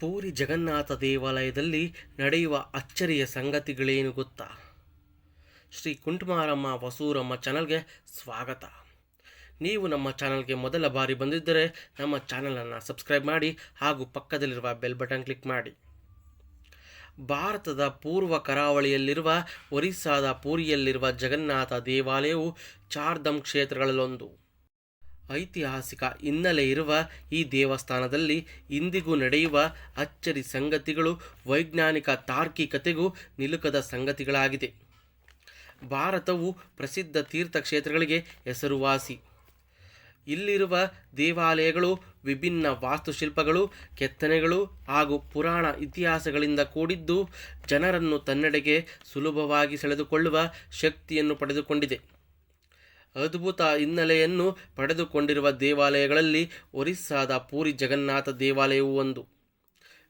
ಪೂರಿ ಜಗನ್ನಾಥ ದೇವಾಲಯದಲ್ಲಿ ನಡೆಯುವ ಅಚ್ಚರಿಯ ಸಂಗತಿಗಳೇನು ಗೊತ್ತಾ? ಶ್ರೀ ಕುಂಟುಮಾರಮ್ಮ ವಸೂರಮ್ಮ ಚಾನಲ್ಗೆ ಸ್ವಾಗತ. ನೀವು ನಮ್ಮ ಚಾನಲ್ಗೆ ಮೊದಲ ಬಾರಿ ಬಂದಿದ್ದರೆ ನಮ್ಮ ಚಾನಲನ್ನು ಸಬ್ಸ್ಕ್ರೈಬ್ ಮಾಡಿ ಹಾಗೂ ಪಕ್ಕದಲ್ಲಿರುವ ಬೆಲ್ ಬಟನ್ ಕ್ಲಿಕ್ ಮಾಡಿ. ಭಾರತದ ಪೂರ್ವ ಕರಾವಳಿಯಲ್ಲಿರುವ ಒರಿಸ್ಸಾದ ಪೂರಿಯಲ್ಲಿರುವ ಜಗನ್ನಾಥ ದೇವಾಲಯವು ಚಾರ್ಧಮ್ ಕ್ಷೇತ್ರಗಳಲ್ಲೊಂದು. ಐತಿಹಾಸಿಕ ಹಿನ್ನೆಲೆ ಇರುವ ಈ ದೇವಸ್ಥಾನದಲ್ಲಿ ಇಂದಿಗೂ ನಡೆಯುವ ಅಚ್ಚರಿ ಸಂಗತಿಗಳು, ವೈಜ್ಞಾನಿಕ ತಾರ್ಕಿಕತೆಗೂ ನಿಲುಕದ ಸಂಗತಿಗಳಾಗಿದೆ. ಭಾರತವು ಪ್ರಸಿದ್ಧ ತೀರ್ಥಕ್ಷೇತ್ರಗಳಿಗೆ ಹೆಸರುವಾಸಿ. ಇಲ್ಲಿರುವ ದೇವಾಲಯಗಳು ವಿಭಿನ್ನ ವಾಸ್ತುಶಿಲ್ಪಗಳು, ಕೆತ್ತನೆಗಳು ಹಾಗೂ ಪುರಾಣ ಇತಿಹಾಸಗಳಿಂದ ಕೂಡಿದ್ದು ಜನರನ್ನು ತನ್ನೆಡೆಗೆ ಸುಲಭವಾಗಿ ಸೆಳೆದುಕೊಳ್ಳುವ ಶಕ್ತಿಯನ್ನು ಪಡೆದುಕೊಂಡಿದೆ. ಅದ್ಭುತ ಹಿನ್ನೆಲೆಯನ್ನು ಪಡೆದುಕೊಂಡಿರುವ ದೇವಾಲಯಗಳಲ್ಲಿ ಒರಿಸ್ಸಾದ ಪೂರಿ ಜಗನ್ನಾಥ ದೇವಾಲಯವು ಒಂದು.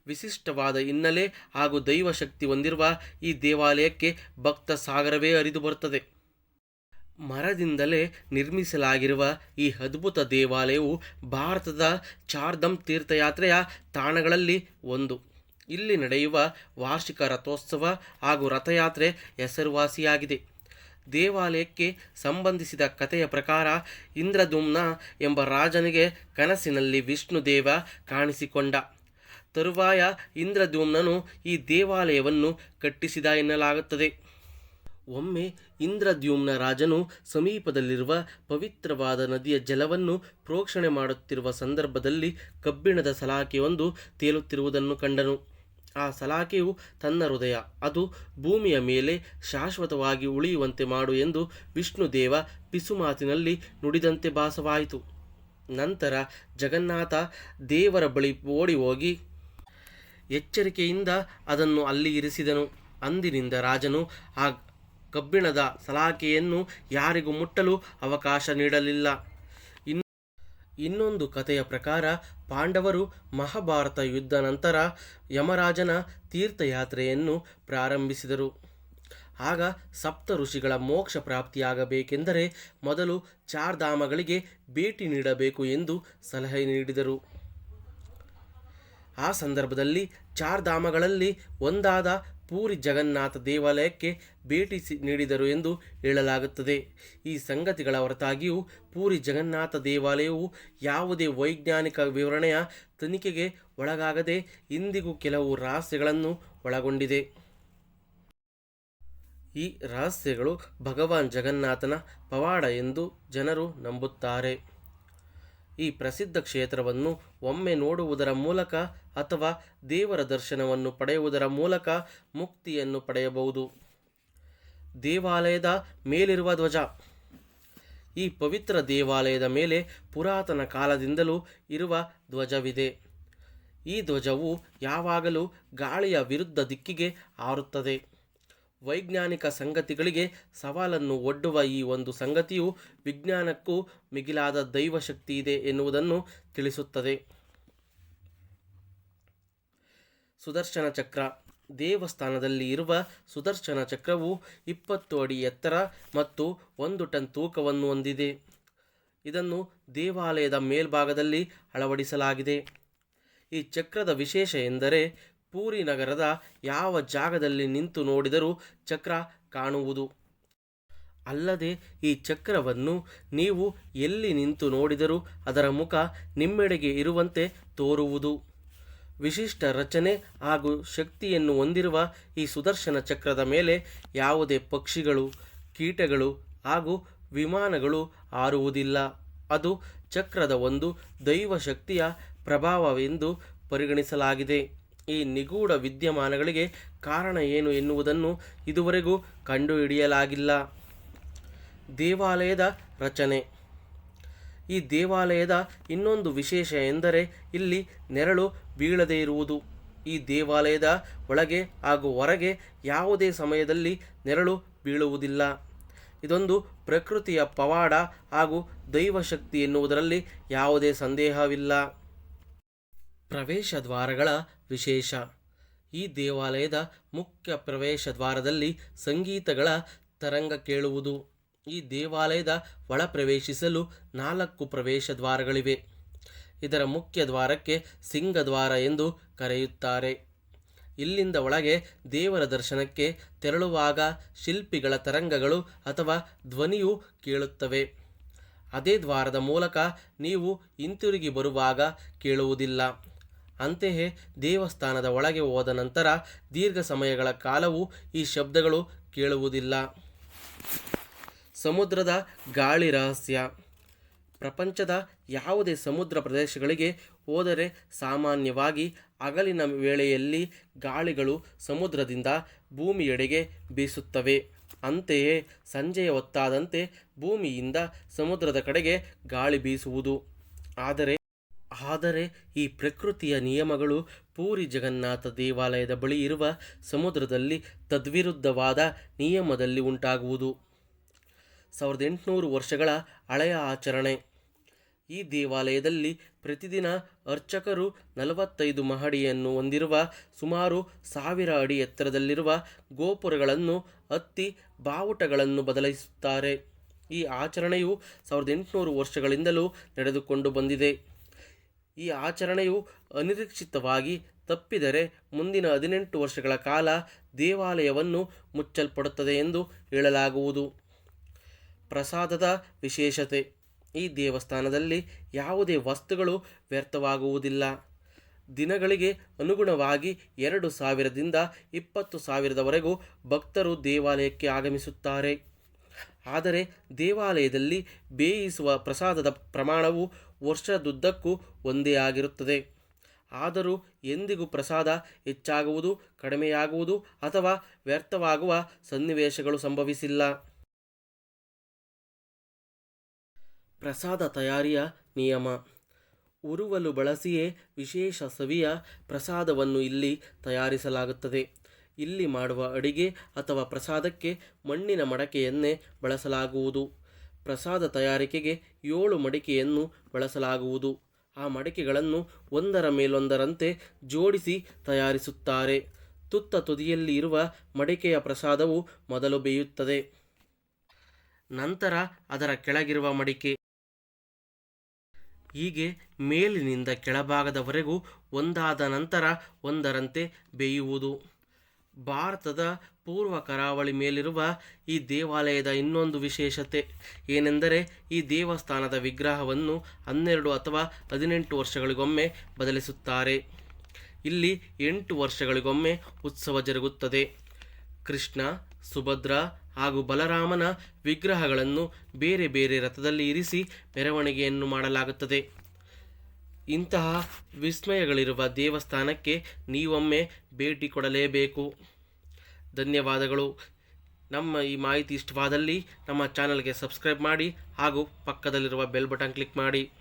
ವಿಶಿಷ್ಟವಾದ ಹಿನ್ನೆಲೆ ಹಾಗೂ ದೈವಶಕ್ತಿ ಹೊಂದಿರುವ ಈ ದೇವಾಲಯಕ್ಕೆ ಭಕ್ತ ಸಾಗರವೇ ಹರಿದು ಬರುತ್ತದೆ. ಮರದಿಂದಲೇ ನಿರ್ಮಿಸಲಾಗಿರುವ ಈ ಅದ್ಭುತ ದೇವಾಲಯವು ಭಾರತದ ಚಾರ್ಧಮ್ ತೀರ್ಥಯಾತ್ರೆಯ ತಾಣಗಳಲ್ಲಿ ಒಂದು. ಇಲ್ಲಿ ನಡೆಯುವ ವಾರ್ಷಿಕ ರಥೋತ್ಸವ ಹಾಗೂ ರಥಯಾತ್ರೆ ಹೆಸರುವಾಸಿಯಾಗಿದೆ. ದೇವಾಲಯಕ್ಕೆ ಸಂಬಂಧಿಸಿದ ಕಥೆಯ ಪ್ರಕಾರ ಇಂದ್ರದುಮ್ನ ಎಂಬ ರಾಜನಿಗೆ ಕನಸಿನಲ್ಲಿ ವಿಷ್ಣುದೇವ ಕಾಣಿಸಿಕೊಂಡ. ತರುವಾಯ ಇಂದ್ರದುಮ್ನನು ಈ ದೇವಾಲಯವನ್ನು ಕಟ್ಟಿಸಿದ ಎನ್ನಲಾಗುತ್ತದೆ. ಒಮ್ಮೆ ಇಂದ್ರದ್ಯುಮ್ನ ರಾಜನು ಸಮೀಪದಲ್ಲಿರುವ ಪವಿತ್ರವಾದ ನದಿಯ ಜಲವನ್ನು ಪ್ರೋಕ್ಷಣೆ ಮಾಡುತ್ತಿರುವ ಸಂದರ್ಭದಲ್ಲಿ ಕಬ್ಬಿಣದ ಸಲಾಕೆಯೊಂದು ತೇಲುತ್ತಿರುವುದನ್ನು ಕಂಡನು. ಆ ಸಲಾಕೆಯು ತನ್ನ ಹೃದಯ. ಅದು ಭೂಮಿಯ ಮೇಲೆ ಶಾಶ್ವತವಾಗಿ ಉಳಿಯುವಂತೆ ಮಾಡು ಎಂದು ವಿಷ್ಣುದೇವ ಪಿಸುಮಾತಿನಲ್ಲಿ ನುಡಿದಂತೆ ಭಾಸವಾಯಿತು. ನಂತರ ಜಗನ್ನಾಥ ದೇವರ ಬಳಿ ಓಡಿ ಹೋಗಿ ಎಚ್ಚರಿಕೆಯಿಂದ ಅದನ್ನು ಅಲ್ಲಿ ಇರಿಸಿದನು. ಅಂದಿನಿಂದ ರಾಜನು ಆ ಕಬ್ಬಿಣದ ಸಲಾಕೆಯನ್ನು ಯಾರಿಗೂ ಮುಟ್ಟಲು ಅವಕಾಶ ನೀಡಲಿಲ್ಲ. ಇನ್ನೊಂದು ಕಥೆಯ ಪ್ರಕಾರ, ಪಾಂಡವರು ಮಹಾಭಾರತ ಯುದ್ಧ ನಂತರ ಯಮರಾಜನ ತೀರ್ಥಯಾತ್ರೆಯನ್ನು ಪ್ರಾರಂಭಿಸಿದರು. ಆಗ ಸಪ್ತ ಋಷಿಗಳ ಮೋಕ್ಷ ಪ್ರಾಪ್ತಿಯಾಗಬೇಕೆಂದರೆ ಮೊದಲು ಚಾರ್ಧಾಮಗಳಿಗೆ ಭೇಟಿ ನೀಡಬೇಕು ಎಂದು ಸಲಹೆ ನೀಡಿದರು. ಆ ಸಂದರ್ಭದಲ್ಲಿ ಚಾರ್ಧಾಮಗಳಲ್ಲಿ ಒಂದಾದ ಪೂರಿ ಜಗನ್ನಾಥ ದೇವಾಲಯಕ್ಕೆ ಭೇಟಿ ನೀಡಿದರು ಎಂದು ಹೇಳಲಾಗುತ್ತದೆ. ಈ ಸಂಗತಿಗಳ ಹೊರತಾಗಿಯೂ ಪೂರಿ ಜಗನ್ನಾಥ ದೇವಾಲಯವು ಯಾವುದೇ ವೈಜ್ಞಾನಿಕ ವಿವರಣೆಯ ತನಿಖೆಗೆ ಒಳಗಾಗದೆ ಇಂದಿಗೂ ಕೆಲವು ರಹಸ್ಯಗಳನ್ನು ಒಳಗೊಂಡಿದೆ. ಈ ರಹಸ್ಯಗಳು ಭಗವಾನ್ ಜಗನ್ನಾಥನ ಪವಾಡ ಎಂದು ಜನರು ನಂಬುತ್ತಾರೆ. ಈ ಪ್ರಸಿದ್ಧ ಕ್ಷೇತ್ರವನ್ನು ಒಮ್ಮೆ ನೋಡುವುದರ ಮೂಲಕ ಅಥವಾ ದೇವರ ದರ್ಶನವನ್ನು ಪಡೆಯುವುದರ ಮೂಲಕ ಮುಕ್ತಿಯನ್ನು ಪಡೆಯಬಹುದು. ದೇವಾಲಯದ ಮೇಲಿರುವ ಧ್ವಜ. ಈ ಪವಿತ್ರ ದೇವಾಲಯದ ಮೇಲೆ ಪುರಾತನ ಕಾಲದಿಂದಲೂ ಇರುವ ಧ್ವಜವಿದೆ. ಈ ಧ್ವಜವು ಯಾವಾಗಲೂ ಗಾಳಿಯ ವಿರುದ್ಧ ದಿಕ್ಕಿಗೆ ಹಾರುತ್ತದೆ ವೈಜ್ಞಾನಿಕ ಸಂಗತಿಗಳಿಗೆ ಸವಾಲನ್ನು ಒಡ್ಡುವ ಈ ಒಂದು ಸಂಗತಿಯು ವಿಜ್ಞಾನಕ್ಕೂ ಮಿಗಿಲಾದ ದೈವಶಕ್ತಿ ಇದೆ ಎನ್ನುವುದನ್ನು ತಿಳಿಸುತ್ತದೆ. ಸುದರ್ಶನ ಚಕ್ರ. ದೇವಸ್ಥಾನದಲ್ಲಿ ಇರುವ ಸುದರ್ಶನ ಚಕ್ರವು ಇಪ್ಪತ್ತು ಅಡಿ ಎತ್ತರ ಮತ್ತು ಒಂದು ಟನ್ ತೂಕವನ್ನು ಹೊಂದಿದೆ. ಇದನ್ನು ದೇವಾಲಯದ ಮೇಲ್ಭಾಗದಲ್ಲಿ ಅಳವಡಿಸಲಾಗಿದೆ. ಈ ಚಕ್ರದ ವಿಶೇಷ ಎಂದರೆ ಪೂರಿ ನಗರದ ಯಾವ ಜಾಗದಲ್ಲಿ ನಿಂತು ನೋಡಿದರೂ ಚಕ್ರ ಕಾಣುವುದು. ಅಲ್ಲದೆ ಈ ಚಕ್ರವನ್ನು ನೀವು ಎಲ್ಲಿ ನಿಂತು ನೋಡಿದರೂ ಅದರ ಮುಖ ನಿಮ್ಮೆಡೆಗೆ ಇರುವಂತೆ ತೋರುವುದು. ವಿಶಿಷ್ಟ ರಚನೆ ಹಾಗೂ ಶಕ್ತಿಯನ್ನು ಹೊಂದಿರುವ ಈ ಸುದರ್ಶನ ಚಕ್ರದ ಮೇಲೆ ಯಾವುದೇ ಪಕ್ಷಿಗಳು, ಕೀಟಗಳು ಹಾಗೂ ವಿಮಾನಗಳು ಹಾರುವುದಿಲ್ಲ. ಅದು ಚಕ್ರದ ಒಂದು ದೈವ ಶಕ್ತಿಯ ಪ್ರಭಾವವೆಂದು ಪರಿಗಣಿಸಲಾಗಿದೆ. ಈ ನಿಗೂಢ ವಿದ್ಯಮಾನಗಳಿಗೆ ಕಾರಣ ಏನು ಎನ್ನುವುದನ್ನು ಇದುವರೆಗೂ ಕಂಡುಹಿಡಿಯಲಾಗಿಲ್ಲ. ದೇವಾಲಯದ ರಚನೆ. ಈ ದೇವಾಲಯದ ಇನ್ನೊಂದು ವಿಶೇಷ ಎಂದರೆ ಇಲ್ಲಿ ನೆರಳು ಬೀಳದೇ ಇರುವುದು. ಈ ದೇವಾಲಯದ ಒಳಗೆ ಹಾಗೂ ಹೊರಗೆ ಯಾವುದೇ ಸಮಯದಲ್ಲಿ ನೆರಳು ಬೀಳುವುದಿಲ್ಲ. ಇದೊಂದು ಪ್ರಕೃತಿಯ ಪವಾಡ ಹಾಗೂ ದೈವಶಕ್ತಿ ಎನ್ನುವುದರಲ್ಲಿ ಯಾವುದೇ ಸಂದೇಹವಿಲ್ಲ. ಪ್ರವೇಶ ದ್ವಾರಗಳ ವಿಶೇಷ. ಈ ದೇವಾಲಯದ ಮುಖ್ಯ ಪ್ರವೇಶ ದ್ವಾರದಲ್ಲಿ ಸಂಗೀತಗಳ ತರಂಗ ಕೇಳುವುದು. ಈ ದೇವಾಲಯದ ಒಳ ಪ್ರವೇಶಿಸಲು ನಾಲ್ಕು ಪ್ರವೇಶ ದ್ವಾರಗಳಿವೆ. ಇದರ ಮುಖ್ಯ ದ್ವಾರಕ್ಕೆ ಸಿಂಗದ್ವಾರ ಎಂದು ಕರೆಯುತ್ತಾರೆ. ಇಲ್ಲಿಂದ ಒಳಗೆ ದೇವರ ದರ್ಶನಕ್ಕೆ ತೆರಳುವಾಗ ಶಿಲ್ಪಿಗಳ ತರಂಗಗಳು ಅಥವಾ ಧ್ವನಿಯು ಕೇಳುತ್ತವೆ. ಅದೇ ದ್ವಾರದ ಮೂಲಕ ನೀವು ಹಿಂತಿರುಗಿ ಬರುವಾಗ ಕೇಳುವುದಿಲ್ಲ. ಅಂತೆಯೇ ದೇವಸ್ಥಾನದ ಒಳಗೆ ಹೋದ ನಂತರ ದೀರ್ಘ ಸಮಯಗಳ ಕಾಲವು ಈ ಶಬ್ದಗಳು ಕೇಳುವುದಿಲ್ಲ. ಸಮುದ್ರದ ಗಾಳಿ ರಹಸ್ಯ. ಪ್ರಪಂಚದ ಯಾವುದೇ ಸಮುದ್ರ ಪ್ರದೇಶಗಳಿಗೆ ಹೋದರೆ ಸಾಮಾನ್ಯವಾಗಿ ಹಗಲಿನ ವೇಳೆಯಲ್ಲಿ ಗಾಳಿಗಳು ಸಮುದ್ರದಿಂದ ಭೂಮಿಯೆಡೆಗೆ ಬೀಸುತ್ತವೆ. ಅಂತೆಯೇ ಸಂಜೆಯ ಹೊತ್ತಾದಂತೆ ಭೂಮಿಯಿಂದ ಸಮುದ್ರದ ಕಡೆಗೆ ಗಾಳಿ ಬೀಸುವುದು. ಆದರೆ ಆದರೆ ಈ ಪ್ರಕೃತಿಯ ನಿಯಮಗಳು ಪೂರಿ ಜಗನ್ನಾಥ ದೇವಾಲಯದ ಬಳಿ ಇರುವ ಸಮುದ್ರದಲ್ಲಿ ತದ್ವಿರುದ್ಧವಾದ ನಿಯಮದಲ್ಲಿ ಉಂಟಾಗುವುದು. ಸಾವಿರದ ಎಂಟುನೂರು ವರ್ಷಗಳ ಹಳೆಯ ಆಚರಣೆ. ಈ ದೇವಾಲಯದಲ್ಲಿ ಪ್ರತಿದಿನ ಅರ್ಚಕರು ನಲವತ್ತೈದು ಮಹಡಿಯನ್ನು ಹೊಂದಿರುವ ಸುಮಾರು ಸಾವಿರ ಅಡಿ ಎತ್ತರದಲ್ಲಿರುವ ಗೋಪುರಗಳನ್ನು ಹತ್ತಿ ಬಾವುಟಗಳನ್ನು ಬದಲಾಯಿಸುತ್ತಾರೆ. ಈ ಆಚರಣೆಯು ಸಾವಿರದ ಎಂಟುನೂರು ವರ್ಷಗಳಿಂದಲೂ ನಡೆದುಕೊಂಡು ಬಂದಿದೆ. ಈ ಆಚರಣೆಯು ಅನಿರೀಕ್ಷಿತವಾಗಿ ತಪ್ಪಿದರೆ ಮುಂದಿನ ಹದಿನೆಂಟು ವರ್ಷಗಳ ಕಾಲ ದೇವಾಲಯವನ್ನು ಮುಚ್ಚಲ್ಪಡುತ್ತದೆ ಎಂದು ಹೇಳಲಾಗುವುದು. ಪ್ರಸಾದದ ವಿಶೇಷತೆ. ಈ ದೇವಸ್ಥಾನದಲ್ಲಿ ಯಾವುದೇ ವಸ್ತುಗಳು ವ್ಯರ್ಥವಾಗುವುದಿಲ್ಲ. ದಿನಗಳಿಗೆ ಅನುಗುಣವಾಗಿ ಎರಡು ಸಾವಿರದಿಂದ ಇಪ್ಪತ್ತು ಸಾವಿರದವರೆಗೂ ಭಕ್ತರು ದೇವಾಲಯಕ್ಕೆ ಆಗಮಿಸುತ್ತಾರೆ. ಆದರೆ ದೇವಾಲಯದಲ್ಲಿ ಬೇಯಿಸುವ ಪ್ರಸಾದದ ಪ್ರಮಾಣವು ವರ್ಷದುದ್ದಕ್ಕೂ ಒಂದೇ ಆಗಿರುತ್ತದೆ. ಆದರೂ ಎಂದಿಗೂ ಪ್ರಸಾದ ಹೆಚ್ಚಾಗುವುದು, ಕಡಿಮೆಯಾಗುವುದು ಅಥವಾ ವ್ಯರ್ಥವಾಗುವ ಸನ್ನಿವೇಶಗಳು ಸಂಭವಿಸಿಲ್ಲ. ಪ್ರಸಾದ ತಯಾರಿಯ ನಿಯಮ. ಉರುವಲು ಬಳಸಿಯೇ ವಿಶೇಷ ಸವಿಯ ಪ್ರಸಾದವನ್ನು ಇಲ್ಲಿ ತಯಾರಿಸಲಾಗುತ್ತದೆ. ಇಲ್ಲಿ ಮಾಡುವ ಅಡಿಗೆ ಅಥವಾ ಪ್ರಸಾದಕ್ಕೆ ಮಣ್ಣಿನ ಮಡಕೆಯನ್ನೇ ಬಳಸಲಾಗುವುದು. ಪ್ರಸಾದ ತಯಾರಿಕೆಗೆ ಏಳು ಮಡಿಕೆಯನ್ನು ಬಳಸಲಾಗುವುದು. ಆ ಮಡಿಕೆಗಳನ್ನು ಒಂದರ ಮೇಲೊಂದರಂತೆ ಜೋಡಿಸಿ ತಯಾರಿಸುತ್ತಾರೆ. ತುತ್ತ ತುದಿಯಲ್ಲಿ ಇರುವ ಮಡಿಕೆಯ ಪ್ರಸಾದವು ಮೊದಲು ಬೇಯುತ್ತದೆ. ನಂತರ ಅದರ ಕೆಳಗಿರುವ ಮಡಿಕೆ. ಹೀಗೆ ಮೇಲಿನಿಂದ ಕೆಳಭಾಗದವರೆಗೂ ಒಂದಾದ ನಂತರ ಒಂದರಂತೆ ಬೇಯುವುದು. ಭಾರತದ ಪೂರ್ವ ಕರಾವಳಿ ಮೇಲಿರುವ ಈ ದೇವಾಲಯದ ಇನ್ನೊಂದು ವಿಶೇಷತೆ ಏನೆಂದರೆ ಈ ದೇವಸ್ಥಾನದ ವಿಗ್ರಹವನ್ನು ಹನ್ನೆರಡು ಅಥವಾ ಹದಿನೆಂಟು ವರ್ಷಗಳಿಗೊಮ್ಮೆ ಬದಲಿಸುತ್ತಾರೆ. ಇಲ್ಲಿ ಎಂಟು ವರ್ಷಗಳಿಗೊಮ್ಮೆ ಉತ್ಸವ ಜರುಗುತ್ತದೆ. ಕೃಷ್ಣ, ಸುಭದ್ರ ಹಾಗೂ ಬಲರಾಮನ ವಿಗ್ರಹಗಳನ್ನು ಬೇರೆ ಬೇರೆ ರಥದಲ್ಲಿ ಇರಿಸಿ ಮೆರವಣಿಗೆಯನ್ನು ಮಾಡಲಾಗುತ್ತದೆ. ಇಂತಹ ವಿಸ್ಮಯಗಳಿರುವ ದೇವಸ್ಥಾನಕ್ಕೆ ನೀವೊಮ್ಮೆ ಭೇಟಿ ಕೊಡಲೇಬೇಕು. ಧನ್ಯವಾದಗಳು. ನಮ್ಮ ಈ ಮಾಹಿತಿ ಇಷ್ಟವಾದಲ್ಲಿ ನಮ್ಮ ಚಾನಲ್ಗೆ ಸಬ್ಸ್ಕ್ರೈಬ್ ಮಾಡಿ ಹಾಗೂ ಪಕ್ಕದಲ್ಲಿರುವ ಬೆಲ್ ಬಟನ್ ಕ್ಲಿಕ್ ಮಾಡಿ.